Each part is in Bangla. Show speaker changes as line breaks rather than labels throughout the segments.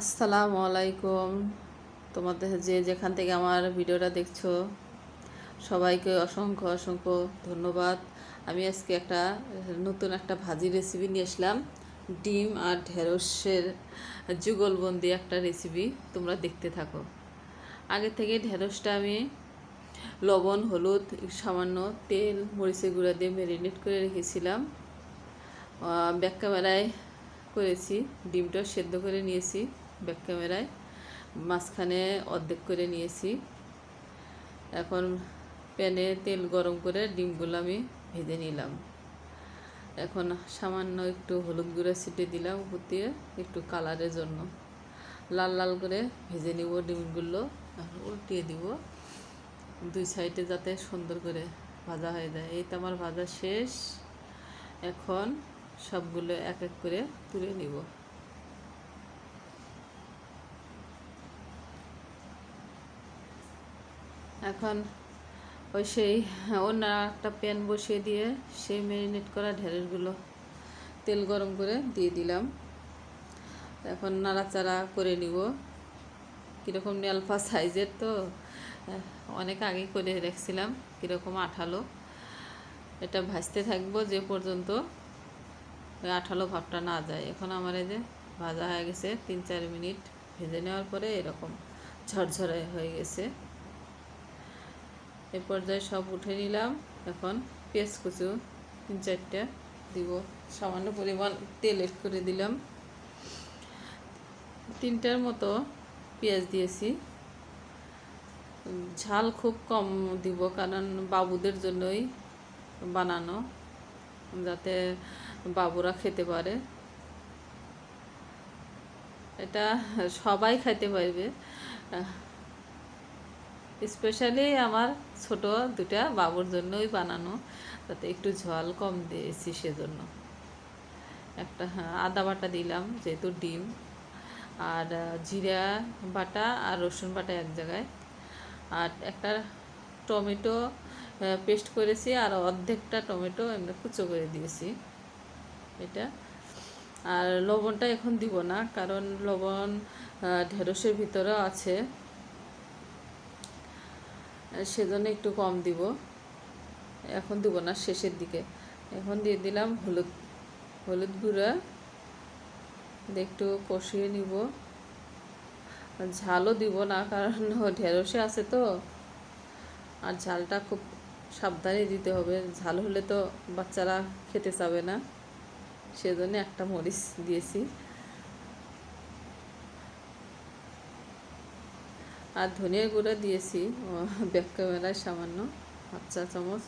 আসসালামু আলাইকুম। তোমাদের যে যেখান থেকে আমার ভিডিওটা দেখছ, সবাইকে অসংখ্য অসংখ্য ধন্যবাদ। আমি আজকে একটা, নতুন একটা ভাজি রেসিপি নিয়ে আসলাম। ডিম আর ঢেঁড়সের যুগলবন্দি একটা রেসিপি তোমরা দেখতে থাকো। আগে থেকে ঢেঁড়সটা আমি লবণ, হলুদ, সামান্য তেল, মরিচের গুঁড়া দিয়ে ম্যারিনেট করে রেখেছিলাম। ব্যাক ক্যামেরায় করেছি, ডিমটা সেদ্ধ করে নিয়েছি ব্যাক ক্যামেরায় মাঝখানে অর্ধেক করে নিয়েছি। এখন প্যানে তেল গরম করে ডিমগুলো আমি ভেজে নিলাম। এখন সামান্য একটু হলুদ গুঁড়া ছিটে দিলাম উপর দিয়ে একটু কালারের জন্য। লাল লাল করে ভেজে নিব ডিমগুলো। উল্টিয়ে দিব। দুই সাইডে যাতে সুন্দর করে ভাজা হয়ে যায়। এই তো আমার ভাজা শেষ। এখন সবগুলো এক এক করে তুলে নিব। এখন ওই সেই অন্য একটা প্যান বসিয়ে দিয়ে সেই ম্যারিনেট করা ঢেঁড়সগুলো তেল গরম করে দিয়ে দিলাম। এখন নাড়াচাড়া করে নিব। কীরকম নেলফা সাইজের তো, অনেক আগে করে রেখেছিলাম, কীরকম আঠালো। এটা ভাজতে থাকব যে পর্যন্ত। ওই আঠালো ভাবটা না যায়। এখন আমার এই যে ভাজা হয়ে গেছে, তিন চার মিনিট ভেজে নেওয়ার পরে এরকম ঝরঝরে হয়ে গেছে। এ পর্যায়ে সব উঠে নিলাম। এখন পেঁয়াজ কুচু তিন চারটে দিব। সামান্য পরিমাণ তেল এড করে দিলাম। তিনটার মতো পেঁয়াজ দিয়েছি। ঝাল খুব কম দিব, কারণ বাবুদের জন্যই বানানো। যাতে বাবুরা খেতে পারে। এটা সবাই খাইতে পারবে। স্পেশালি আমার ছোট দুটা বাবুর জন্যই বানানো। তাতে একটু ঝাল কম দিয়েছি সেজন্য। একটা আদা বাটা দিলাম, যেহেতু ডিম। আর জিরা বাটা আর রসুন বাটা এক জায়গায়। আর একটা টমেটো পেস্ট করেছি আর অর্ধেকটা টমেটো এমনি কুচো করে দিয়েছি। এটা। আর লবণটা এখন দিব না, কারণ লবণ ঢেঁড়সের ভিতরে আছে। সেজন্য একটু কম দিব। এখন দিব না, শেষের দিকে। এখন দিয়ে দিলাম হলুদ হলুদ গুঁড়া। একটু কষিয়ে নিব। ঝালও দিব না, কারণ ঢেঁড়সে আছে তো। আর ঝালটা খুব সাবধানে দিতে হবে। ঝাল হলে তো বাচ্চারা খেতে চাবে না। সেজন্য একটা মরিচ দিয়েছি। আর ধনিয়া গুঁড়া দিয়েছি ব্যাক ক্যামেরায় সামান্য হাফ চা চামচ।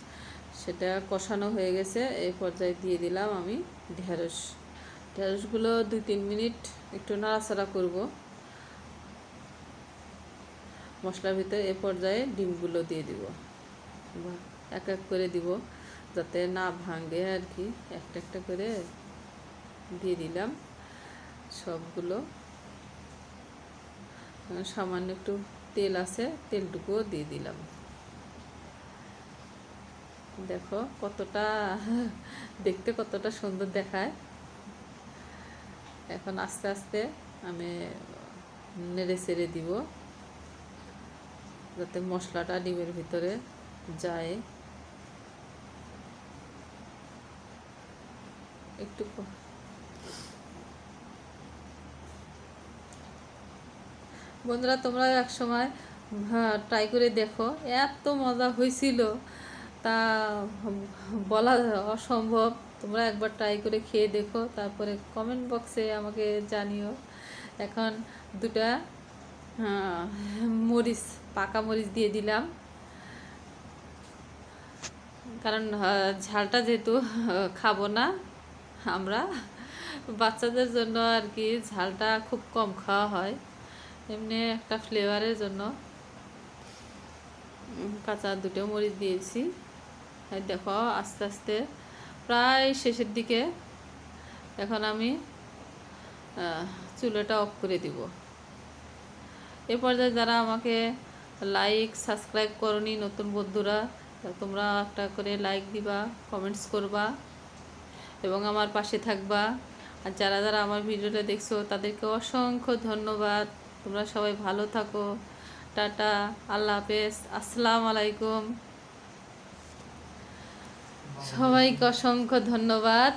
সেটা কষানো হয়ে গেছে, এই পর্যায়ে দিয়ে দিলাম আমি ঢেঁড়স। ঢেঁড়সগুলো দুই তিন মিনিট একটু নাড়াচাড়া করব। মশলার ভিতরে এ পর্যায়ে ডিমগুলো দিয়ে দিব। এক এক করে দিব, যাতে না ভাঙে আর কি, একটা একটা করে দিয়ে দিলাম সবগুলো। সামান্য একটু তেল আছে, তেলটুকুও দিয়ে দিলাম। দেখো কতটা, দেখতে কতটা সুন্দর দেখায়। এখন আস্তে আস্তে আমি নেড়ে চেড়ে দিব, যাতে মশলাটা ডিমের ভিতরে যায়। একটু বন্ধুরা, তোমরা এক সময় ট্রাই করে দেখো। এত মজা হয়েছিল। তা, বলা অসম্ভব। তোমরা একবার ট্রাই করে খেয়ে দেখো। তারপরে কমেন্ট বক্সে আমাকে জানিও। এখন দুটা মরিচ, পাকা মরিচ দিয়ে দিলাম। কারণ ঝালটা যেহেতু, খাব না আমরা, বাচ্চাদের জন্য আর কি ঝালটা খুব কম খাওয়া হয়। এমনি একটা ফ্লেভারের জন্য কাঁচা দুটো মরিচ দিয়েছি। দেখো, আস্তে আস্তে প্রায় শেষের দিকে এখন আমি চুলোটা অফ করে দিব। এ পর্যায়ে যারা আমাকে লাইক সাবস্ক্রাইব করনি নতুন বন্ধুরা তোমরা একটা করে লাইক দিবা কমেন্টস করবা এবং আমার পাশে থাকবা। আর যারা যারা আমার ভিডিওটা দেখছ, তাদেরকে অসংখ্য ধন্যবাদ। তোমরা সবাই ভালো থাকো। টাটা আল্লাহ হাফেজ আসসালাম আলাইকুম। সবাইকে অসংখ্য ধন্যবাদ।